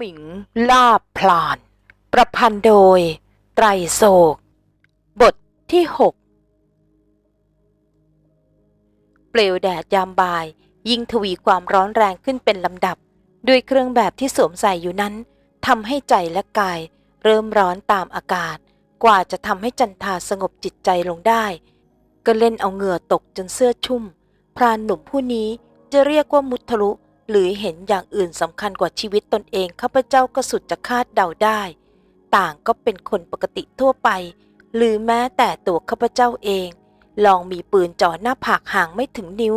มิงล่าพลาน ประพันธ์โดย ไตรโศก บทที่หกเปลวแดดยามบ่าย ยิ่งทวีความร้อนแรงขึ้นเป็นลำดับ ด้วยเครื่องแบบที่สวมใส่อยู่นั้นทำให้ใจและกาย เริ่มร้อนตามอากาศ กว่าจะทำให้จันทาสงบจิตใจลงได้ ก็เล่นเอาเหงื่อตกจนเสื้อชุ่ม พรานหนุ่มผู้นี้จะเรียกว่ามุทะลุ หรือเห็นอย่างอื่นสำคัญกว่าชีวิตตนเองข้าพเจ้าก็สุดจะคาดเดาได้ ต่างก็เป็นคนปกติทั่วไป หรือแม้แต่ตัวข้าพเจ้าเอง ลองมีปืนจ่อหน้าผากห่างไม่ถึงนิ้ว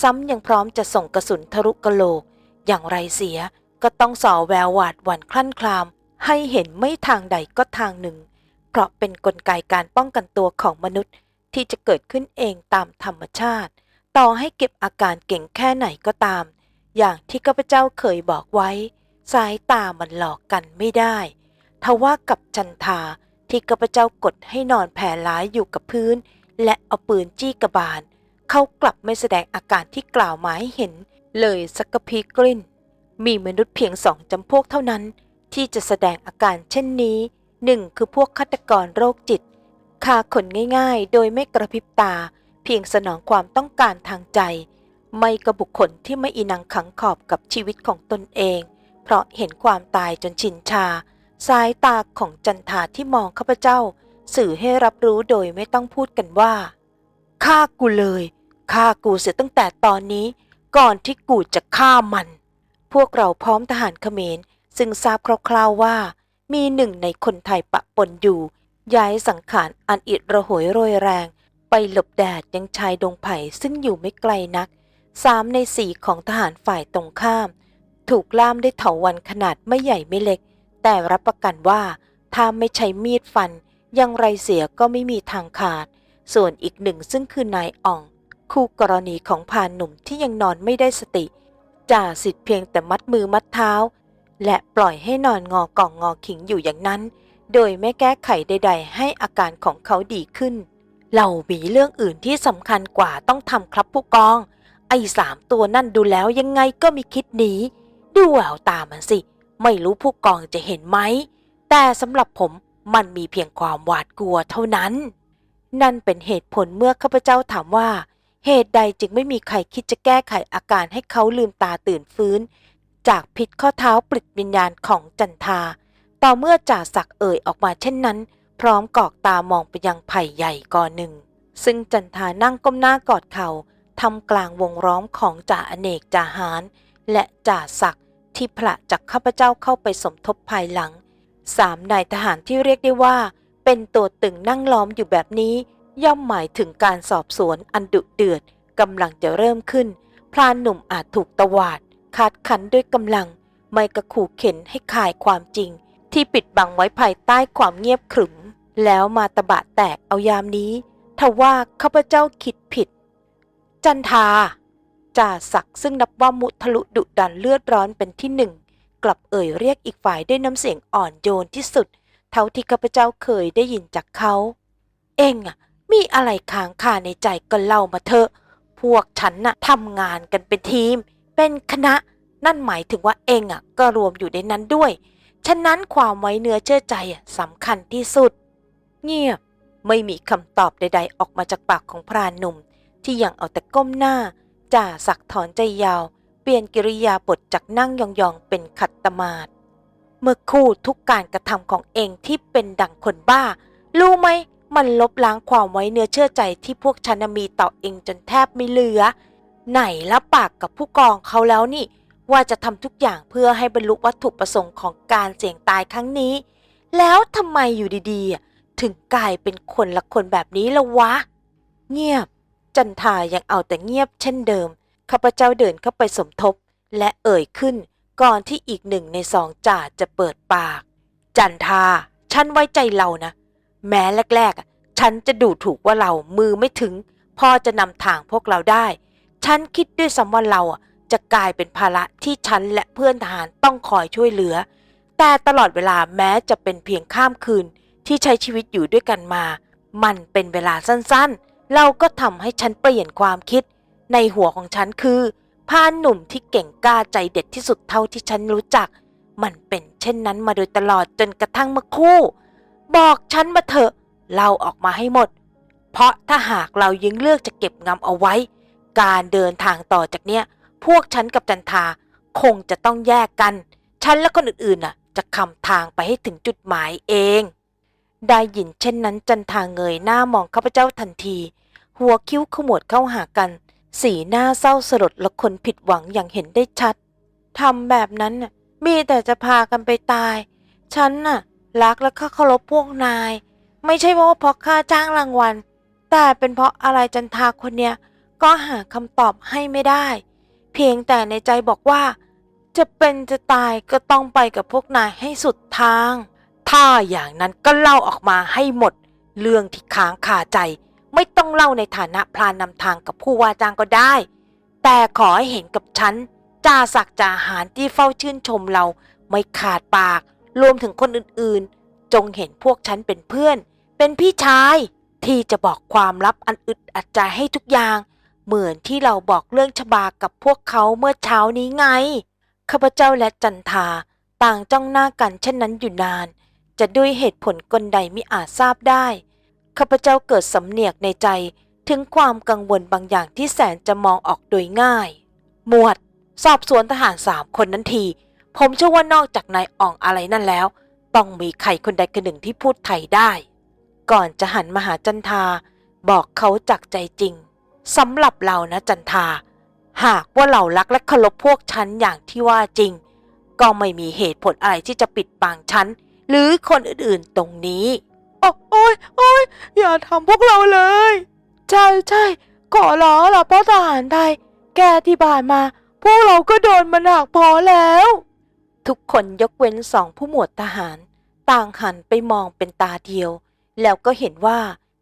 ซ้ำยังพร้อมจะส่งกระสุนทะลุกะโหลก อย่างไรเสียก็ต้องส่อแววหวาดหวั่นคลั่นคลาม ให้เห็นไม่ทางใดก็ทางหนึ่ง เพราะเป็นนกลไกการป้องกันตัวของมนุษย์ที่จะเกิดขึ้นเองตามธรรมชาติ ต่อให้เก็บอาการเก่งแค่ไหนก็ตาม อย่างที่ข้าพเจ้าเคยบอกไว้ สายตามันหลอกกันไม่ได้ทว่ากับจันทาที่ข้าพเจ้ากดให้นอนแผ่ร้ายอยู่กับพื้น และเอาปืนจี้กระบาล เขากลับไม่แสดงอาการที่กล่าวมาให้เห็น เลยสักพีกลิ้น มีมนุษย์เพียงสองจำพวกเท่านั้น ที่จะแสดงอาการเช่นนี้หนึ่งคือพวกฆาตกรโรคจิตฆ่าคนง่ายๆ โดยไม่กระพริบตา เพียงสนองความต้องการทางใจ ไม่กระบุคคลที่ไม่อีนังขังขอบกับชีวิตของตนเอง เพราะเห็นความตายจนชินชา สายตาของจันทาที่มองข้าพเจ้า สื่อให้รับรู้โดยไม่ต้องพูดกันว่าฆ่ากูเลยฆ่ากูเสียตั้งแต่ตอนนี้ ก่อนที่กูจะฆ่ามัน พวกเราพร้อมทหารเขมร ซึ่งทราบคร่าวๆว่า มีหนึ่งในคนไทยปะปนอยู่ ย้ายสังขารอันอิดระหวยโรยแรง ไปหลบแดดยังชายดงไผ่ซึ่งอยู่ไม่ไกลนัก สามในสี่ของทหารฝ่ายตรงข้าม ถูกล่ามด้วยเถาวันขนาดไม่ใหญ่ไม่เล็ก แต่รับประกันว่าถ้าไม่ใช้มีดฟันยังไรเสียก็ไม่มีทางขาด ส่วนอีกหนึ่งซึ่งคือนายอ่อง คู่กรณีของพานหนุ่มที่ยังนอนไม่ได้สติ จ่าสิทธิ์เพียงแต่มัดมือมัดเท้า และปล่อยให้นอนงอกล่องงอขิงอยู่อย่างนั้น โดยไม่แก้ไขใด ๆ ให้อาการของเขาดีขึ้น เรามีเรื่องอื่นที่สำคัญกว่าต้องทำครับผู้กอง ไอ้สามตัวนั่นดูแล้วยังไงก็มีคิดหนีดูแววตามันสิ ไม่รู้ผู้กองจะเห็นไหม แต่สำหรับผมมันมีเพียงความหวาดกลัวเท่านั้น นั่นเป็นเหตุผลเมื่อข้าพเจ้าถามว่า เหตุใดจึงไม่มีใครคิดจะแก้ไขอาการให้เขาลืมตาตื่นฟื้น จากพิษข้อเท้าปลิดวิญญาณของจันทา ต่อเมื่อจ่าศักดิ์เอ่ยออกมาเช่นนั้น พร้อมกอกตามองไปยังไผ่ใหญ่กอหนึ่ง ซึ่งจันทานั่งก้มหน้ากอดเขา่า ทำกลางวงล้อมของจ่าอเนกจ่าหาร และจ่าศักดิ์ที่ผละจากข้าพเจ้าเข้าไปสมทบภายหลังสามนายทหารที่เรียกได้ว่า เป็นตัวตึงนั่งล้อมอยู่แบบนี้ ย่อมหมายถึงการสอบสวนอันดุเดือดกำลังจะเริ่มขึ้น พรานหนุ่มอาจถูกตวาดคาดขันด้วยกำลัง ไม่กระขู่เข็นให้คายความจริง ที่ปิดบังไว้ภายใต้ความเงียบขรึม แล้วมาตะบะแตกเอายามนี้ทว่าข้าพเจ้าคิดผิด จันทาจ่าศักดิ์ซึ่งนับว่ามุทะลุดุดันเลือดร้อนเป็นที่หนึ่ง กลับเอ่ยเรียกอีกฝ่ายด้วยน้ำเสียงอ่อนโยนที่สุด เท่าที่ข้าพเจ้าเคยได้ยินจากเขา เองอะมีอะไรค้างคาในใจก็เล่ามาเถอะ พวกฉันน่ะทำงานกันเป็นทีม เป็นคณะ นั่นหมายถึงว่าเองอะก็รวมอยู่ในนั้นด้วย ฉะนั้นความไว้เนื้อเชื่อใจอะสำคัญที่สุด เงียบ ไม่มีคำตอบใด ๆ ออกมาจากปากของพรานหนุ่ม ที่ยังเอาแต่ก้มหน้า จ่าสักถอนใจยาว เปลี่ยนกิริยาบทจากนั่งยองๆเป็นขัดตมาดเมื่อคู่ทุกการกระทำของเองที่เป็นดังคนบ้า รู้ไหม มันลบล้างความไว้เนื้อเชื่อใจที่พวกฉันมีต่อเองจนแทบไม่เหลือ ไหนละปากกับผู้กองเขาแล้วนี่ ว่าจะทำทุกอย่างเพื่อให้บรรลุวัตถุประสงค์ของการเสี่ยงตายครั้งนี้ แล้วทำไมอยู่ดีๆ ถึงกลายเป็นคนละคนแบบนี้ละวะ เงียบ จันทายังเอาแต่เงียบเช่นเดิม ข้าพเจ้าเดินเข้าไปสมทบ และเอ่ยขึ้นก่อนที่อีกหนึ่งในสองจ่าจะเปิดปาก จันทา ฉันไว้ใจเรานะ แม้แรกๆ ฉันจะดูถูกว่าเรามือไม่ถึง พอจะนำทางพวกเราได้ ฉันคิดด้วยซ้ำว่าเราจะกลายเป็นภาระที่ฉันและเพื่อนทหารต้องคอยช่วยเหลือ แต่ตลอดเวลาแม้จะเป็นเพียงข้ามคืนที่ใช้ชีวิตอยู่ด้วยกันมา มันเป็นเวลาสั้นๆ เราก็ทำให้ฉันเปลี่ยนความคิด ในหัวของฉันคือพานหนุ่มที่เก่งกล้าใจเด็ดที่สุดเท่าที่ฉันรู้จัก มันเป็นเช่นนั้นมาโดยตลอดจนกระทั่งเมื่อคู่ บอกฉันมาเถอะเล่าออกมาให้หมด เพราะถ้าหากเรายังเลือกจะเก็บงำเอาไว้ การเดินทางต่อจากเนี้ย พวกฉันกับจันทาคงจะต้องแยกกัน ฉันและคนอื่นๆน่ะ จะคำทางไปให้ถึงจุดหมายเอง ได้ยินเช่นนั้นจันทาเงยหน้ามองข้าพเจ้าทันที หัวคิ้วขมวดเข้าหากัน สีหน้าเศร้าสลดและคนผิดหวังอย่างเห็นได้ชัดทำแบบนั้นน่ะมีแต่จะพากันไปตาย ฉันน่ะรักและข้าเคารพพวกนาย ไม่ใช่ว่าเพราะค่าจ้างรางวัล แต่เป็นเพราะอะไรจันทาคนเนี้ยก็หาคำตอบให้ไม่ได้ เพียงแต่ในใจบอกว่า จะเป็นจะตายก็ต้องไปกับพวกนายให้สุดทาง ถ้าอย่างนั้นก็เล่าออกมาให้หมด เรื่องที่ค้างคาใจ ไม่ต้องเล่าในฐานะพรานนำทางกับผู้ว่าจ้างก็ได้ แต่ขอให้เห็นกับฉันจ่าศักดิ์จ่าหารที่เฝ้าชื่นชมเราไม่ขาดปาก รวมถึงคนอื่นๆ จงเห็นพวกฉันเป็นเพื่อน เป็นพี่ชาย ที่จะบอกความลับอันอึดอัดใจให้ทุกอย่าง เหมือนที่เราบอกเรื่องชบากับพวกเขาเมื่อเช้านี้ไงข้าพเจ้าและจันทาต่างจ้องหน้ากันเช่นนั้นอยู่นาน จะด้วยเหตุผลกลใดมิอาจทราบได้ ข้าพเจ้าเกิดสำเนียกในใจถึงความกังวลบางอย่างที่แสนจะมองออกโดยง่าย หมวด สอบสวนทหารสามคนนั้นที ผมเชื่อว่านอกจากนายอ่องอะไรนั่นแล้ว ต้องมีใครคนใดคนหนึ่งที่พูดไทยได้ ก่อนจะหันมาหาจันทา บอกเขาจากใจจริงสำหรับเรานะจันทา หากว่าเรารักและเคารพพวกฉันอย่างที่ว่าจริง ก็ไม่มีเหตุผลอะไรที่จะปิดบังฉัน หรือคนอื่นๆตรงนี้ โอ้โอ้ยโอ้ยอย่าทำพวกเราเลย ใช่ใช่ขอร้องล่ะพ่อทหารไทย แกที่ผ่านมา พวกเราก็โดนมันหนักพอแล้ว ทุกคนยกเว้นสองผู้หมวดทหาร ต่างหันไปมองเป็นตาเดียว แล้วก็เห็นว่า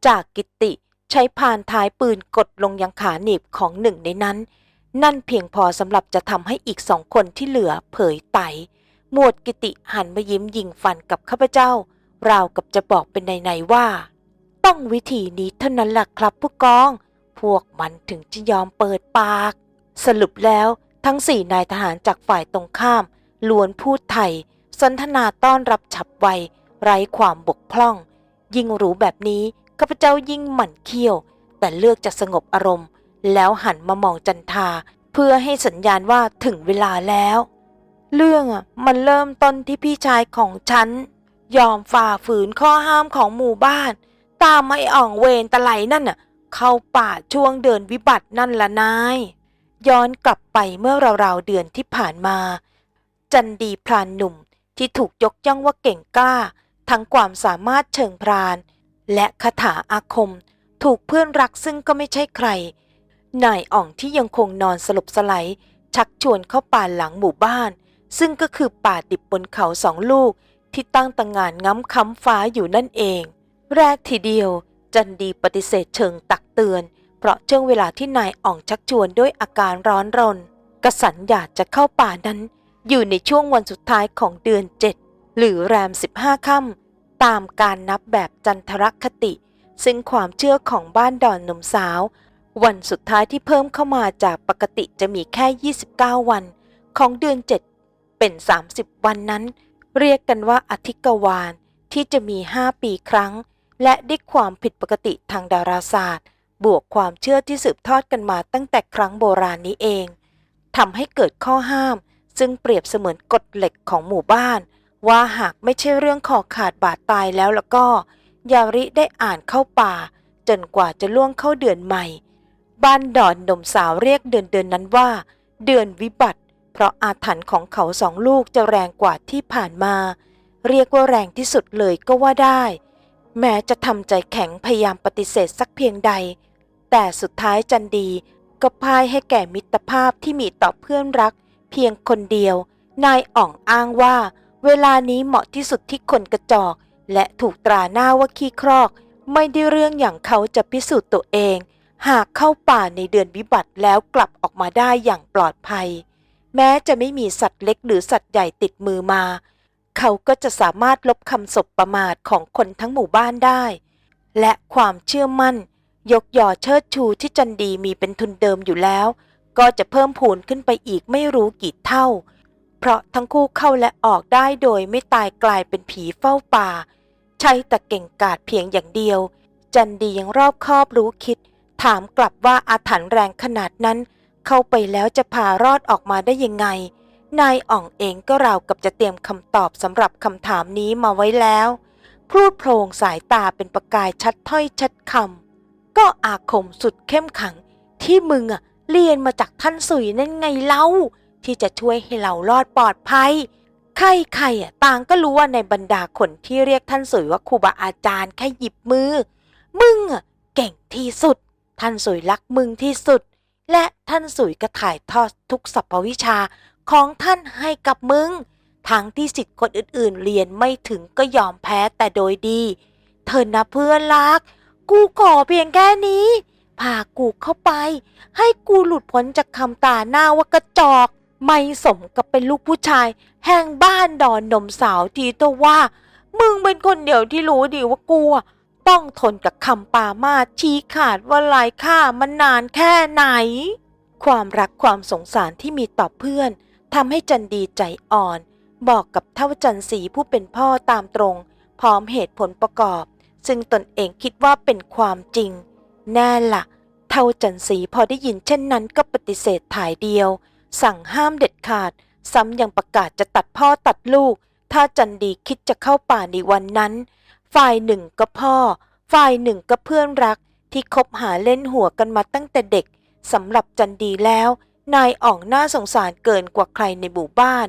จากกิตติใช้พานท้ายปืนกดลงยังขาหนีบของหนึ่งในนั้น นั่นเพียงพอสำหรับจะทำให้อีกสองคนที่เหลือเผยไต หมวดกิติหันมายิ้มยิงฟันกับข้าพเจ้า ราวกับจะบอกเป็นในๆว่า ต้องวิธีนี้เท่านั้นแหละครับผู้กอง พวกมันถึงจะยอมเปิดปาก สรุปแล้วทั้งสี่นายทหารจากฝ่ายตรงข้ามล้วนพูดไทย สนทนาต้อนรับฉับไว ไร้ความบกพร่อง ยิ่งรู้แบบนี้ข้าพเจ้ายิ่งหมั่นเคี้ยว แต่เลือกจะสงบอารมณ์ แล้วหันมามองจันทา เพื่อให้สัญญาณว่าถึงเวลาแล้ว เรื่องอะมันเริ่มต้นที่พี่ชายของฉัน ยอมฝ่าฝืนข้อห้ามของหมู่บ้าน ตามไอ้อ่องเวรตะไลนั่นน่ะ เข้าป่าช่วงเดินวิบัตินั่นละนาย ย้อนกลับไปเมื่อราวๆเดือนที่ผ่านมา จันดีพรานหนุ่มที่ถูกยกย่องว่าเก่งกล้า ทั้งความสามารถเชิงพราน และคาถาอาคม ถูกเพื่อนรักซึ่งก็ไม่ใช่ใครนายอ่องที่ยังคงนอนสลบสไลชักชวนเข้าป่าหลังหมู่บ้าน ซึ่งก็คือป่าดิบบนเขาสองลูกที่ตั้งต่างานง้ำค้ำฟ้าอยู่นั่นเอง แรกทีเดียว จันดีปฏิเสธเชิงตักเตือน เพราะช่วงเวลาที่นายอ่องชักชวนด้วยอาการร้อนรน กระสันอยากจะเข้าป่านั้น อยู่ในช่วงวันสุดท้ายของเดือนเจ็ดหรือแรมสิบห้าค่ำตามการนับแบบจันทรคติ ซึ่งความเชื่อของบ้านดอนหนุ่มสาว วันสุดท้ายที่เพิ่มเข้ามาจากปกติจะมีแค่ 29 วัน ของเดือน7 เป็น 30 วันนั้น เรียกกันว่าอาทิกวาลที่จะมี 5 ปีครั้ง และด้วยความผิดปกติทางดาราศาสตร์ บวกความเชื่อที่สืบทอดกันมาตั้งแต่ครั้งโบราณนี้เองทำให้เกิดข้อห้าม ซึ่งเปรียบเสมือนกฎเหล็กของหมู่บ้าน ว่าหากไม่ใช่เรื่องคอขาดบาดตายแล้วแล้วก็ ยาริได้อ่านเข้าป่า จนกว่าจะล่วงเข้าเดือนใหม่ บ้านดอนหนุ่มสาวเรียกเดือนเดือนนั้นว่า เดือนวิบัติ เพราะอาถรรพ์ของเขาสองลูกจะแรงกว่าที่ผ่านมา เรียกว่าแรงที่สุดเลยก็ว่าได้ แม้จะทำใจแข็งพยายามปฏิเสธสักเพียงใด แต่สุดท้ายจันดีก็พ่ายให้แก่มิตรภาพที่มีต่อเพื่อนรัก เพียงคนเดียว นายอ่องอ้างว่า เวลานี้เหมาะที่สุดที่คนกระจอก และถูกตราหน้าว่าขี้ครอก ไม่ได้เรื่องอย่างเขาจะพิสูจน์ตัวเอง หากเข้าป่าในเดือนวิบัติแล้วกลับออกมาได้อย่างปลอดภัย แม้จะไม่มีสัตว์เล็กหรือสัตว์ใหญ่ติดมือมา เขาก็จะสามารถลบคำสบประมาทของคนทั้งหมู่บ้านได้ และความเชื่อมั่น ยกย่อเชิดชูที่จันดีมีเป็นทุนเดิมอยู่แล้ว ก็จะเพิ่มพูนขึ้นไปอีกไม่รู้กี่เท่า เพราะทั้งคู่เข้าและออกได้โดยไม่ตายกลายเป็นผีเฝ้าป่า ใช้แต่เก่งกาจเพียงอย่างเดียว จันดียังรอบคอบรู้คิด ถามกลับว่าอาถรรพ์แรงขนาดนั้น เข้าไปแล้วจะพารอดออกมาได้ยังไง นายอ่องเองก็ราวกับจะเตรียมคำตอบสำหรับคำถามนี้มาไว้แล้วพูดโพลงสายตาเป็นประกายชัดถ้อยชัดคำก็อาคมสุดเข้มขัง ที่มึงอะเรียนมาจากท่านสุยนั่นไงเล่า ที่จะช่วยให้เรารอดปลอดภัยใครใครอะต่างก็รู้ว่าในบรรดาคนที่เรียกท่านสุยว่าครูบาอาจารย์แค่หยิบมือ มึงอะเก่งที่สุด ท่านสุยรักมึงที่สุด และท่านสุยก็ถ่ายทอดทุกสรรพวิชาของท่านให้กับมึง ทั้งที่สิทธิ์คนอื่นๆ เรียนไม่ถึงก็ยอมแพ้แต่โดยดี เธอนะเพื่อนรัก กูขอเพียงแค่นี้ พากูเข้าไป ให้กูหลุดพ้นจากคำตาหน้าว่ากระจอก ไม่สมกับเป็นลูกผู้ชาย แห่งบ้านดอนนมสาวทีตัวว่า มึงเป็นคนเดียวที่รู้ดีว่ากูอะ ต้องทนกับคำปามาชี้ขาดว่าลายค่ามันนานแค่ไหน ความรักความสงสารที่มีต่อเพื่อนทำให้จันดีใจอ่อน บอกกับเท่าจันสีผู้เป็นพ่อตามตรง พร้อมเหตุผลประกอบ ซึ่งตนเองคิดว่าเป็นความจริง แน่ละ่ะ เท่าจันสีพอได้ยินเช่นนั้นก็ปฏิเสธถ่ายเดียว สั่งห้ามเด็ดขาด ซ้ำยังประกาศจะตัดพ่อตัดลูก ถ้าจันดีคิดจะเข้าป่าในวันนั้น ฝ่ายหนึ่งก็พ่อ ฝ่ายหนึ่งก็เพื่อนรักที่คบหาเล่นหัวกันมาตั้งแต่เด็กสำหรับจันดีแล้ว นายอ่องน่าสงสารเกินกว่าใครในหมู่บ้าน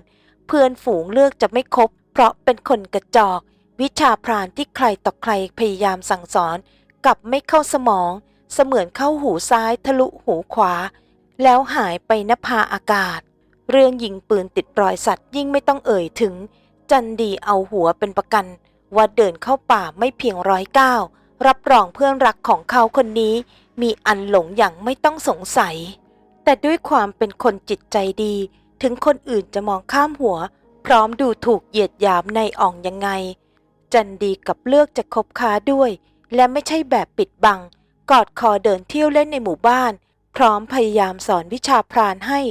เพื่อนฝูงเลือกจะไม่คบ เพราะเป็นคนกระจอก วิชาพรานที่ใครต่อใครพยายามสั่งสอน กลับไม่เข้าสมอง เสมือนเข้าหูซ้ายทะลุหูขวา แล้วหายไปนภาอากาศ เรื่องยิงปืนติดรอยสัตว์ยิ่งไม่ต้องเอ่ยถึง จันดีเอาหัวเป็นประกัน ว่าเดินเข้าป่าไม่เพียงร้อยก้าวรับรองเพื่อนรักของเขาคนนี้ มีอันหลงอย่างไม่ต้องสงสัย แต่ด้วยความเป็นคนจิตใจดี ถึงคนอื่นจะมองข้ามหัว พร้อมดูถูกเหยียดหยามในอ่องยังไง จันดีกับเลือกจะคบค้าด้วย และไม่ใช่แบบปิดบัง กอดคอเดินเที่ยวเล่นในหมู่บ้าน พร้อมพยายามสอนวิชาพรานให้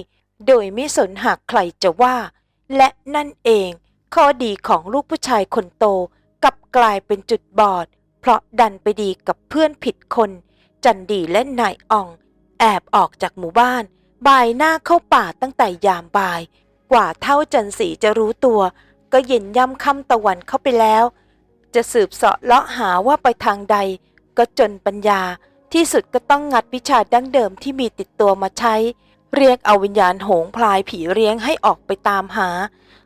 โดยไม่สนหากใครจะว่า และนั่นเอง ข้อดีของลูกผู้ชายคนโต กลายเป็นจุดบอด เพราะดันไปดีกับเพื่อนผิดคน จันดีและนายอ่อง แอบออกจากหมู่บ้าน บ่ายหน้าเข้าป่าตั้งแต่ยามบ่าย กว่าเท่าจันสีจะรู้ตัว ก็เย็นย่ำค่ำตะวันเข้าไปแล้ว จะสืบเสาะเลาะหาว่าไปทางใด ก็จนปัญญาที่สุดก็ต้องงัดวิชาดั้งเดิมที่มีติดตัวมาใช้ เรียกเอาวิญญาณโหงพลายผีเลี้ยงให้ออกไปตามหา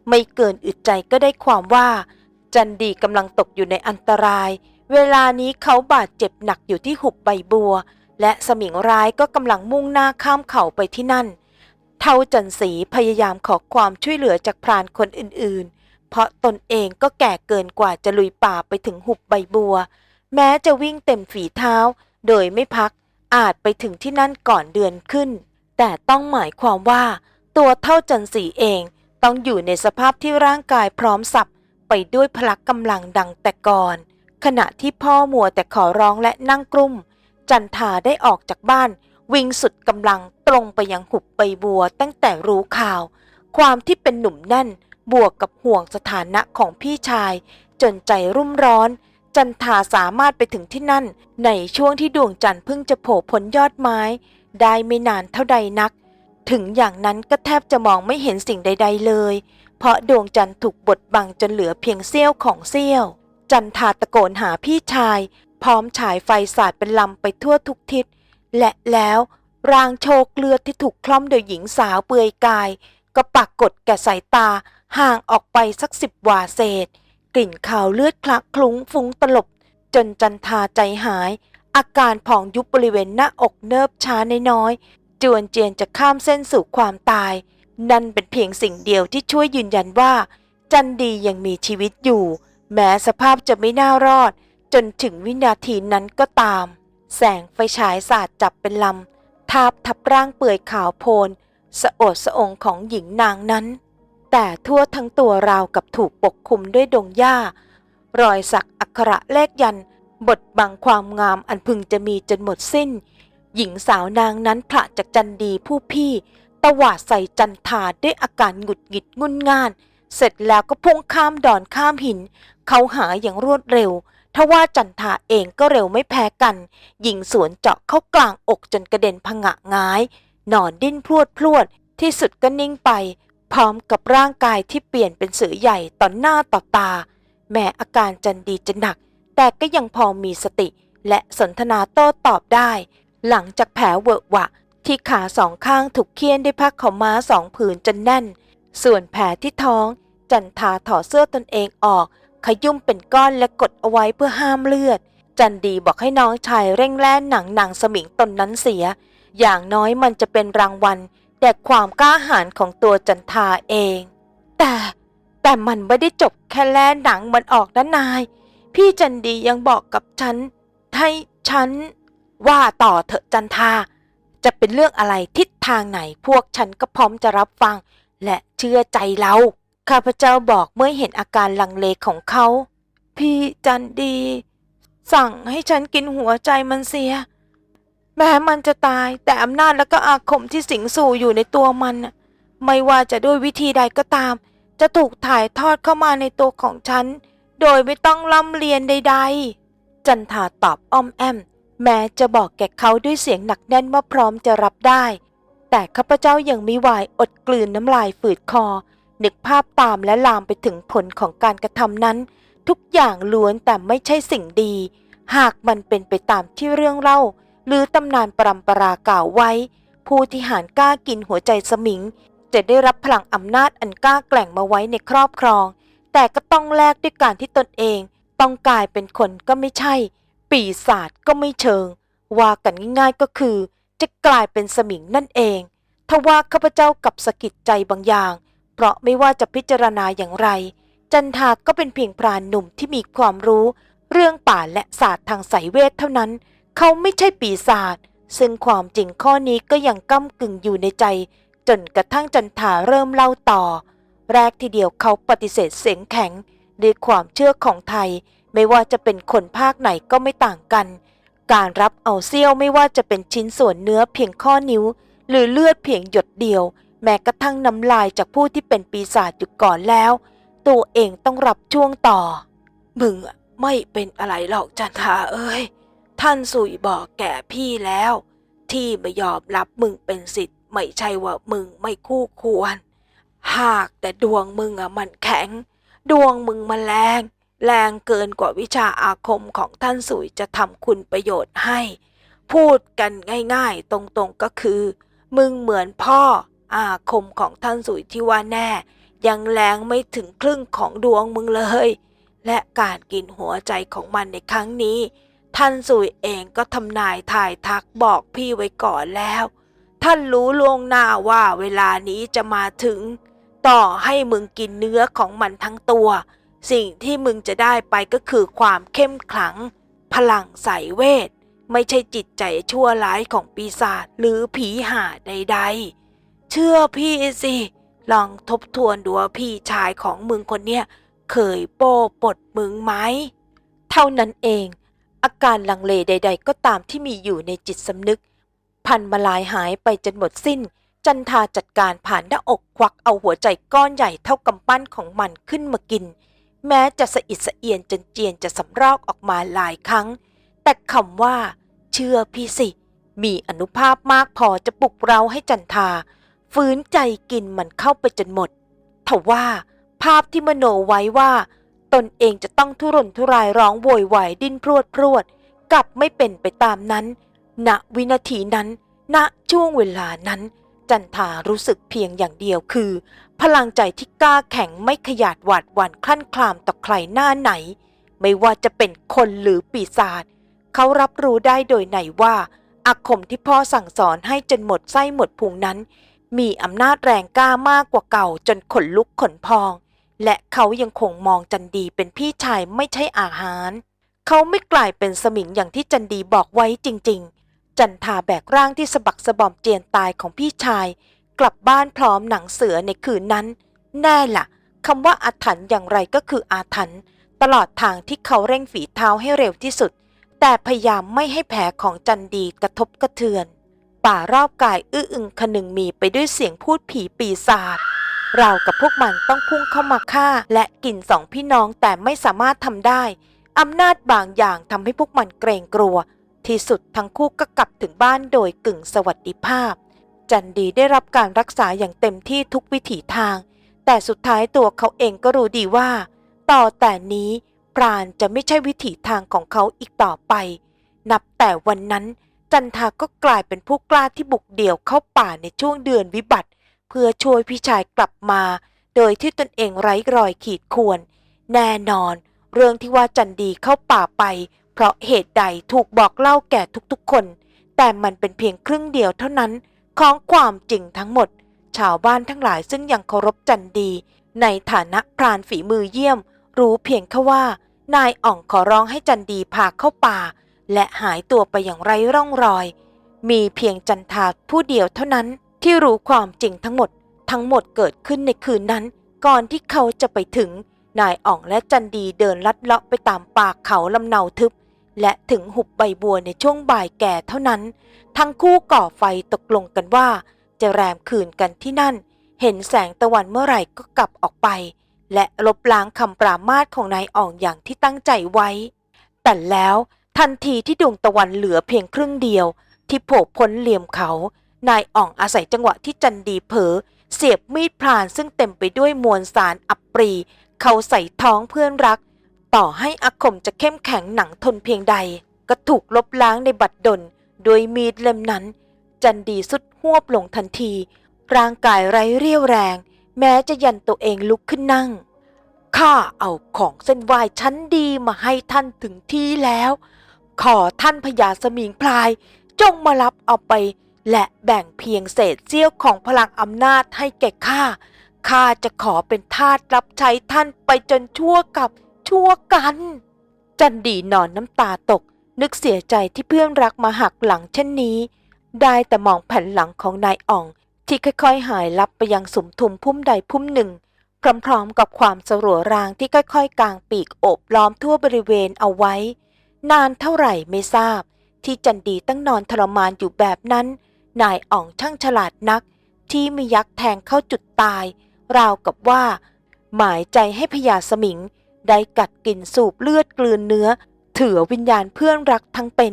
ไม่เกินอึดใจก็ได้ความว่า จันดีกำลังตกอยู่ในอันตราย เวลานี้เขาบาดเจ็บหนักอยู่ที่หุบใบบัว และสมิงร้ายก็กำลังมุ่งหน้าข้ามเขาไปที่นั่น เท่าจันสีพยายามขอความช่วยเหลือจากพรานคนอื่นๆ เพราะตนเองก็แก่เกินกว่าจะลุยป่าไปถึงหุบใบบัว แม้จะวิ่งเต็มฝีเท้า โดยไม่พักอาจไปถึงที่นั่นก่อนเดือนขึ้น แต่ต้องหมายความว่า ตัวเท่าจันสีเองต้องอยู่ในสภาพที่ร่างกายพร้อมสับ ไปด้วยพละกำลังดังแต่ก่อน ขณะที่พ่อมัวแต่ขอร้องและนั่งกลุ้ม จันทาได้ออกจากบ้าน วิ่งสุดกำลังตรงไปยังหุบใบบัวตั้งแต่รู้ข่าว ความที่เป็นหนุ่มแน่นบวกกับห่วงสถานะของพี่ชาย จนใจรุ่มร้อน จันทาสามารถไปถึงที่นั่น ในช่วงที่ดวงจันทร์เพิ่งจะโผล่พ้นยอดไม้ ได้ไม่นานเท่าใดนัก ถึงอย่างนั้นก็แทบจะมองไม่เห็นสิ่งใด ๆเลย เพราะดวงจันทร์ถูกบดบังจนเหลือเพียงเสี้ยวของเสี้ยว จันทาตะโกนหาพี่ชาย พร้อมฉายไฟสาดเป็นลำไปทั่วทุกทิศ และแล้วรางโชกเลือดที่ถูกคล่อมโดยหญิงสาวเปลือยกาย ก็ปรากฏแก่สายตาห่างออกไปสักสิบวาเศษ กลิ่นข่าวเลือดคลักคลุ้งฟุ้งตลบ จนจันทาใจหาย อาการผ่องยุบบริเวณหน้าอกเนิบช้าน้อยๆจวนเจียนจะข้ามเส้นสู่ความตาย นั่นเป็นเพียงสิ่งเดียวที่ช่วยยืนยันว่า จันดียังมีชีวิตอยู่ แม้สภาพจะไม่น่ารอด จนถึงวินาทีนั้นก็ตาม แสงไฟฉายสาดจับเป็นลำทาบทับร่างเปื่อยขาวโพลนสะโอดสะองของหญิงนางนั้น แต่ทั่วทั้งตัวราวกับถูกปกคลุมด้วยดงหญ้า รอยสักอักขระเลขยันบดบังความงามอันพึงจะมีจนหมดสิ้น หญิงสาวนางนั้นผละจากจันดีผู้พี่ ตวาดใส่จันทาด้วยอาการหงุดหงิดงุนง่าน เสร็จแล้วก็พุ่งข้ามดอนข้ามหิน เขาหาอย่างรวดเร็วทว่าจันทาเองก็เร็วไม่แพ้กัน ยิงสวนเจาะเข้ากลางอกจนกระเด็นผงะงาย นอนดิ้นพรวดพรวด ที่สุดก็นิ่งไป พร้อมกับร่างกายที่เปลี่ยนเป็นเสือใหญ่ต่อหน้าต่อตา แม้อาการจันดีจะหนัก แต่ก็ยังพอมีสติ และสนทนาโต้ตอบได้ หลังจากแผลเวอะหวะ ที่ขาสองข้างถูกเคี่ยนด้วยผ้าขาวม้าสองผืนจนแน่น ส่วนแผลที่ท้อง จันทาถอดเสื้อตนเองออก ขยุ่มเป็นก้อนและกดเอาไว้เพื่อห้ามเลือด จันดีบอกให้น้องชายเร่งแล่หนังนางสมิงตนนั้นเสีย อย่างน้อยมันจะเป็นรางวัลแด่ความกล้าหาญของตัวจันทาเอง แต่แต่มันไม่ได้จบแค่แล่หนังมันออกนะนาย พี่จันดียังบอกกับฉันให้ฉันว่าต่อเถอะจันทา จะเป็นเรื่องอะไรทิศทางไหนพวกฉันก็พร้อมจะรับฟัง และเชื่อใจเราข้าพเจ้าบอกเมื่อเห็นอาการลังเลของเขา พี่จันดี สั่งให้ฉันกินหัวใจมันเสีย แม้มันจะตายแต่อำนาจและก็อาคมที่สิงสู่อยู่ในตัวมัน ไม่ว่าจะด้วยวิธีใดก็ตาม จะถูกถ่ายทอดเข้ามาในตัวของฉัน โดยไม่ต้องล่ำเรียนใด ๆ จันทาตอบอ้อมแอม แม้จะบอกแก่เขาด้วยเสียงหนักแน่นว่าพร้อมจะรับได้ แต่ข้าพเจ้ายังมิวายอดกลืนน้ำลายฝืดคอ นึกภาพตามและลามไปถึงผลของการกระทำนั้น ทุกอย่างล้วนแต่ไม่ใช่สิ่งดี หากมันเป็นไปตามที่เรื่องเล่า หรือตำนานปรำปรากล่าวไว้ ผู้ที่หารกล้ากินหัวใจสมิง จะได้รับพลังอำนาจอันกล้าแกร่งมาไว้ในครอบครอง แต่ก็ต้องแลกด้วยการที่ตนเอง ต้องกลายเป็นคนก็ไม่ใช่ ปีศาจก็ไม่เชิง ว่ากันง่ายๆก็คือ จะกลายเป็นสมิงนั่นเองทว่าข้าพเจ้ากับสะกิดใจบางอย่าง เพราะไม่ว่าจะพิจารณาอย่างไร จันทาก็เป็นเพียงพรานหนุ่มที่มีความรู้ เรื่องป่าและศาสตร์ทางสายเวทเท่านั้น เขาไม่ใช่ปีศาจซึ่งความจริงข้อนี้ก็ยังก้ากึ่งอยู่ในใจ จนกระทั่งจันทาเริ่มเล่าต่อ แรกทีเดียวเขาปฏิเสธเสียงแข็งด้วยความเชื่อของไทย ไม่ว่าจะเป็นคนภาคไหนก็ไม่ต่างกัน การรับเอาเสี้ยวไม่ว่าจะเป็นชิ้นส่วนเนื้อเพียงข้อนิ้ว หรือเลือดเพียงหยดเดียว แม้กระทั่งน้ำลายจากผู้ที่เป็นปีศาจอยู่ก่อนแล้ว ตัวเองต้องรับช่วงต่อ มึงอะไม่เป็นอะไรหรอกจันทาเอ้ย ท่านสุยบอกแก่พี่แล้ว ที่ไม่ยอมรับมึงเป็นสิทธิ์ไม่ใช่ว่ามึงไม่คู่ควร หากแต่ดวงมึงอะมันแข็ง ดวงมึงมันแรง แรงเกินกว่าวิชาอาคมของท่านสุยจะทำคุณประโยชน์ให้ พูดกันง่ายๆ ตรงๆก็คือ มึงเหมือนพ่ออาคมของท่านสุยที่ว่าแน่ ยังแรงไม่ถึงครึ่งของดวงมึงเลย และการกินหัวใจของมันในครั้งนี้ ท่านสุยเองก็ทำนายถ่ายทักบอกพี่ไว้ก่อนแล้ว ท่านรู้ล่วงหน้าว่าเวลานี้จะมาถึง ต่อให้มึงกินเนื้อของมันทั้งตัว สิ่งที่มึงจะได้ไปก็คือความเข้มขลัง พลังใสเวท ไม่ใช่จิตใจชั่วร้ายของปีศาจหรือผีห่าใดๆ เชื่อพี่สิ ลองทบทวนดูว่าพี่ชายของมึงคนเนี้ยเคยโป้ปลดมึงไหม เท่านั้นเอง อาการลังเลใด ๆ ก็ตามที่มีอยู่ในจิตสำนึก พันมาลายหายไปจนหมดสิ้น จันทาจัดการผ่านหน้าอกควักเอาหัวใจก้อนใหญ่เท่ากำปั้นของมันขึ้นมากิน แม้จะสะอิดสะเอียนจนเจียนจะสำรอกออกมาหลายครั้ง แต่คำว่า เชื่อพี่สิ มีอนุภาพมากพอจะปลุกเราให้จันทาฟื้นใจกินมันเข้าไปจนหมดทว่า ภาพที่มโนไว้ว่า ตนเองจะต้องทุรนทุรายร้องโวยวายดิ้นพรวดพรวด กลับไม่เป็นไปตามนั้น ณวินาทีนั้น ณช่วงเวลานั้น จันทารู้สึกเพียงอย่างเดียวคือ พลังใจที่กล้าแข็งไม่ขยาดหวาดหวั่นคลั่นคลามต่อใครหน้าไหน ไม่ว่าจะเป็นคนหรือปีศาจเขารับรู้ได้โดยไหนว่าอาคมที่พ่อสั่งสอนให้จนหมดไส้หมดพุงนั้น มีอำนาจแรงกล้ามากกว่าเก่าจนขนลุกขนพอง และเขายังคงมองจันดีเป็นพี่ชายไม่ใช่อาหาร เขาไม่กลายเป็นสมิงอย่างที่จันดีบอกไว้จริง ๆ จันทาแบกร่างที่สะบักสะบอมเจียนตายของพี่ชาย กลับบ้านพร้อมหนังเสือในคืนนั้น แน่ล่ะคำว่าอาถรรพ์อย่างไรก็คืออาถรรพ์ตลอดทางที่เขาเร่งฝีเท้าให้เร็วที่สุด แต่พยายามไม่ให้แผลของจันดีกระทบกระเทือน ป่ารอบกายอื้ออึงคนึงมีไปด้วยเสียงพูดผีปีศาจเรากับพวกมันต้องพุ่งเข้ามาฆ่า และกินสองพี่น้องแต่ไม่สามารถทำได้อำนาจบางอย่างทำให้พวกมันเกรงกลัว ที่สุดทั้งคู่ก็กลับถึงบ้านโดยกึ่งสวัสดิภาพ จันดีได้รับการรักษาอย่างเต็มที่ทุกวิถีทาง แต่สุดท้ายตัวเขาเองก็รู้ดีว่า ต่อแต่นี้ปราณจะไม่ใช่วิถีทางของเขาอีกต่อไป นับแต่วันนั้น จันทาก็กลายเป็นผู้กล้าที่บุกเดี่ยวเข้าป่าในช่วงเดือนวิบัติ เพื่อช่วยพี่ชายกลับมา โดยที่ตนเองไร้รอยขีดข่วน แน่นอน เรื่องที่ว่าจันดีเข้าป่าไป เพราะเหตุใดถูกบอกเล่าแก่ทุกๆคน แต่มันเป็นเพียงครึ่งเดียวเท่านั้น ของความจริงทั้งหมด ชาวบ้านทั้งหลายซึ่งยังเคารพจันดี ในฐานะพรานฝีมือเยี่ยม รู้เพียงแค่ว่า นายอ่องขอร้องให้จันดีพาเข้าป่า และหายตัวไปอย่างไร้ร่องรอย มีเพียงจันทาผู้เดียวเท่านั้นที่รู้ความจริงทั้งหมด ทั้งหมดเกิดขึ้นในคืนนั้น ก่อนที่เขาจะไปถึง นายอ่องและจันดีเดินลัดเลาะไปตามป่าเขาลำเนาทึบ และถึงหุบใบบัวในช่วงบ่ายแก่เท่านั้น ทั้งคู่ก่อไฟตกลงกันว่า จะแรมคืนกันที่นั่น เห็นแสงตะวันเมื่อไหร่ก็กลับออกไป และลบล้างคำปรามาสของนายอ่องอย่างที่ตั้งใจไว้ แต่แล้วทันทีที่ดวงตะวันเหลือเพียงครึ่งเดียว ที่โผล่พ้นเหลี่ยมเขา นายอ่องอาศัยจังหวะที่จันดีเผลอเสียบมีดพรานซึ่งเต็มไปด้วยมวลสารอับปรี เขาใส่ท้องเพื่อนรัก ต่อให้อาคมจะเข้มแข็งหนังทนเพียงใด ก็ถูกลบล้างในบัดดลโดยมีดเล่มนั้น จันดีสุดหวบลงทันที ร่างกายไร้เรี่ยวแรง แม้จะยันตัวเองลุกขึ้นนั่งข้าเอาของเส้นไหว้ชั้นดีมาให้ท่านถึงที่แล้ว ขอท่านพญาสมิงพลาย จงมารับเอาไป และแบ่งเพียงเศษเสี้ยวของพลังอำนาจให้แก่ข้าข้าจะขอเป็นทาสรับใช้ท่านไปจนชั่วกับ ชั่วกัน จันดีนอนน้ำตาตก นึกเสียใจที่เพื่อนรักมาหักหลังเช่นนี้ ได้แต่มองแผ่นหลังของนายอ่อง ที่ค่อยๆหายลับไปยังสุมทุมพุ่มใดพุ่มหนึ่ง พร้อมๆกับความสรัวรางที่ค่อยๆกางปีกโอบล้อมทั่วบริเวณเอาไว้ นานเท่าไหร่ไม่ทราบ ที่จันดีต้องนอนทรมานอยู่แบบนั้น นายอ่องช่างฉลาดนัก ที่มียักษ์แทงเข้าจุดตาย ราวกับว่า หมายใจให้พญาสมิง ได้กัดกินสูบเลือดกลืนเนื้อ ถือวิญญาณเพื่อนรักทั้งเป็น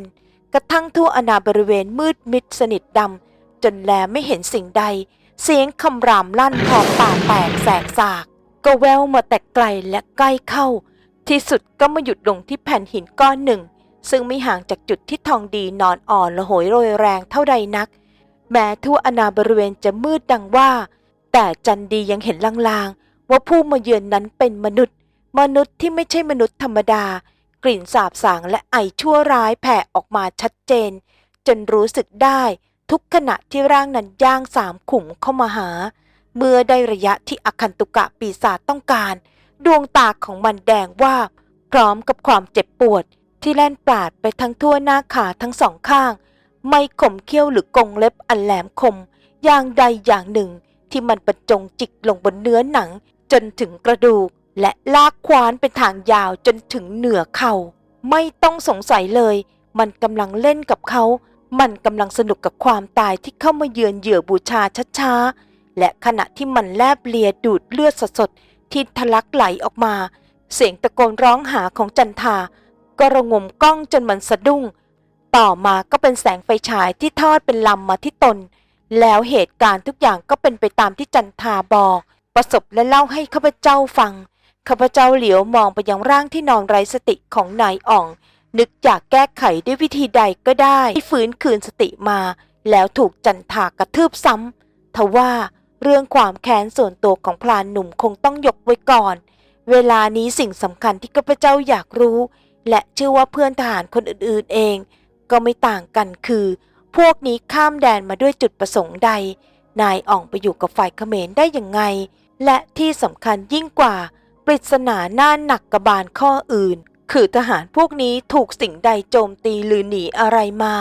กระทั่งทั่วอนาบริเวณมืดมิดสนิทดำจนแลไม่เห็นสิ่งใด เสียงคำรามลั่นพอป่าแตกแสกสาก ก็แววมาแต่ไกลและใกล้เข้า ที่สุดก็มาหยุดลงที่แผ่นหินก้อนหนึ่ง ซึ่งไม่ห่างจากจุดที่ทองดีนอนอ่อนละโหยโรยแรงเท่าใดนัก แม้ทั่วอนาบริเวณจะมืดดังว่า แต่จันดียังเห็นลางๆว่าผู้มาเยือนนั้นเป็นมนุษย์ มนุษย์ที่ไม่ใช่มนุษย์ธรรมดา กลิ่นสาบสางและไอชั่วร้ายแผ่ออกมาชัดเจน จนรู้สึกได้ทุกขณะที่ร่างนั้นย่างสามขุมเข้ามาหา เมื่อได้ระยะที่อคันตุกะปีศาจต้องการ ดวงตาของมันแดงว่าพร้อมกับความเจ็บปวด ที่แล่นปราดไปทั้งทั่วหน้าขาทั้งสองข้าง ไม่ขมเขี้ยวหรือกงเล็บอันแหลมคม อย่างใดอย่างหนึ่งที่มันบรรจงจิกลงบนเนื้อหนัง จนถึงกระดูก และลากควานเป็นทางยาวจนถึงเหนือเข่าไม่ต้องสงสัยเลย มันกำลังเล่นกับเขา มันกำลังสนุกกับความตายที่เข้ามาเยือนเหยื่อบูชาช้าๆ และขณะที่มันแลบเลียดูดเลือดสดๆ ที่ทะลักไหลออกมา เสียงตะโกนร้องหาของจันทา ก็ระงมกล้องจนมันสะดุ้ง ต่อมาก็เป็นแสงไฟฉายที่ทอดเป็นลำมาที่ตน แล้วเหตุการณ์ทุกอย่างก็เป็นไปตามที่จันทาบอก ประสบและเล่าให้ข้าพเจ้าฟัง ข้าพเจ้าเหลียวมองไปยังร่างที่นอนไร้สติของนายอ่อง นึกอยากแก้ไขด้วยวิธีใดก็ได้ฟื้นคืนสติมา แล้วถูกจันทากระทืบซ้ำทว่าเรื่องความแค้นส่วนตัวของพลานหนุ่มคงต้องยกไว้ก่อน เวลานี้สิ่งสำคัญที่ข้าพเจ้าอยากรู้ และเชื่อว่าเพื่อนทหารคนอื่นๆเอง ก็ไม่ต่างกันคือ พวกนี้ข้ามแดนมาด้วยจุดประสงค์ใด นายอ่องไปอยู่กับฝ่ายเขมรได้ยังไง และที่สำคัญยิ่งกว่า ปริศนาหน้าหนักกระบาลข้ออื่น คือทหารพวกนี้ถูกสิ่งใดโจมตีหรือหนีอะไรมา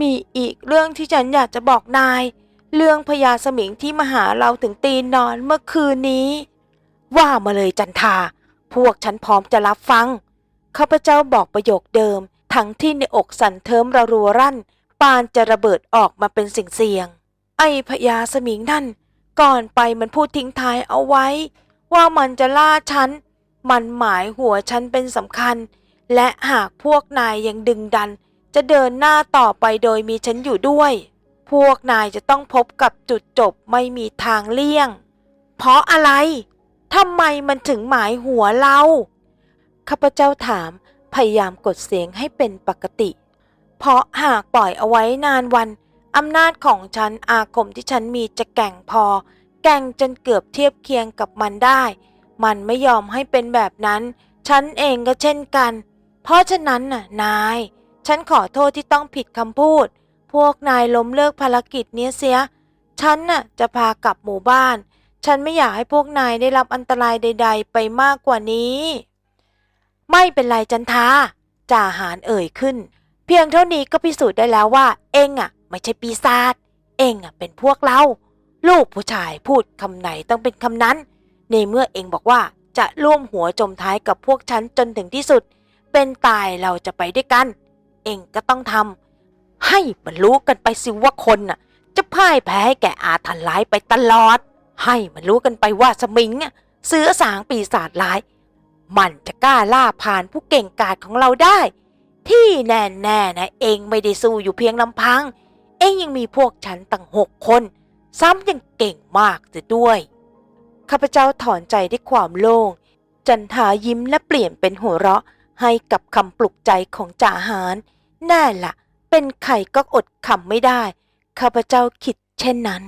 มีอีกเรื่องที่ฉันอยากจะบอกนาย เรื่องพญาสมิงที่มาหาเราถึงตีนนอนเมื่อคืนนี้ ว่ามาเลยจันทา พวกฉันพร้อมจะรับฟังข้าพเจ้าบอกประโยคเดิม ทั้งที่ในอกสั่นเทิมระรัวรั่น ปานจะระเบิดออกมาเป็นสิ่งเสียง ไอ้พญาสมิงนั่น ก่อนไปมันพูดทิ้งท้ายเอาไว้ ว่ามันจะล่าฉัน มันหมายหัวฉันเป็นสำคัญ และหากพวกนายยังดึงดัน จะเดินหน้าต่อไปโดยมีฉันอยู่ด้วย พวกนายจะต้องพบกับจุดจบไม่มีทางเลี่ยง เพราะอะไรทำไมมันถึงหมายหัวเรา ข้าพเจ้าถามพยายามกดเสียงให้เป็นปกติ เพราะหากปล่อยเอาไว้นานวันอำนาจของฉันอาคมที่ฉันมีจะแก่งพอ แก่งจนเกือบเทียบเคียงกับมันได้ มันไม่ยอมให้เป็นแบบนั้น ฉันเองก็เช่นกัน เพราะฉะนั้นน่ะนาย ฉันขอโทษที่ต้องผิดคำพูด พวกนายล้มเลิกภารกิจเนี้ยเสีย ฉันน่ะจะพากลับหมู่บ้าน ฉันไม่อยากให้พวกนายได้รับอันตรายใด ๆ ไปมากกว่านี้ ไม่เป็นไรจันทาจ่าหารเอ่ยขึ้น เพียงเท่านี้ก็พิสูจน์ได้แล้วว่า เองอะ ไม่ใช่ปีศาจเองอะเป็นพวกเรา ลูกผู้ชายพูดคำไหนต้องเป็นคำนั้น ในเมื่อเองบอกว่าจะร่วมหัวจมท้ายกับพวกฉันจนถึงที่สุด เป็นตายเราจะไปด้วยกัน เองก็ต้องทำให้มันรู้กันไปสิว่าคนน่ะ จะพ่ายแพ้ให้แก่อาถรรพ์ร้ายไปตลอด ให้มันรู้กันไปว่าสมิงเสือสางปีศาจร้าย มันจะกล้าล่าผ่านผู้เก่งกาจของเราได้ ที่แน่ๆนะเองไม่ได้สู้อยู่เพียงลำพัง เองยังมีพวกฉันตั้งหกคน ซ้ำยังเก่งมากเสียด้วย ข้าพเจ้าถอนใจด้วยความโล่ง จันทายิ้มและเปลี่ยนเป็นหัวเราะให้กับคำปลุกใจของจ่าหารแน่ละเป็นใครก็อดคำไม่ได้ ข้าพเจ้าคิดเช่นนั้น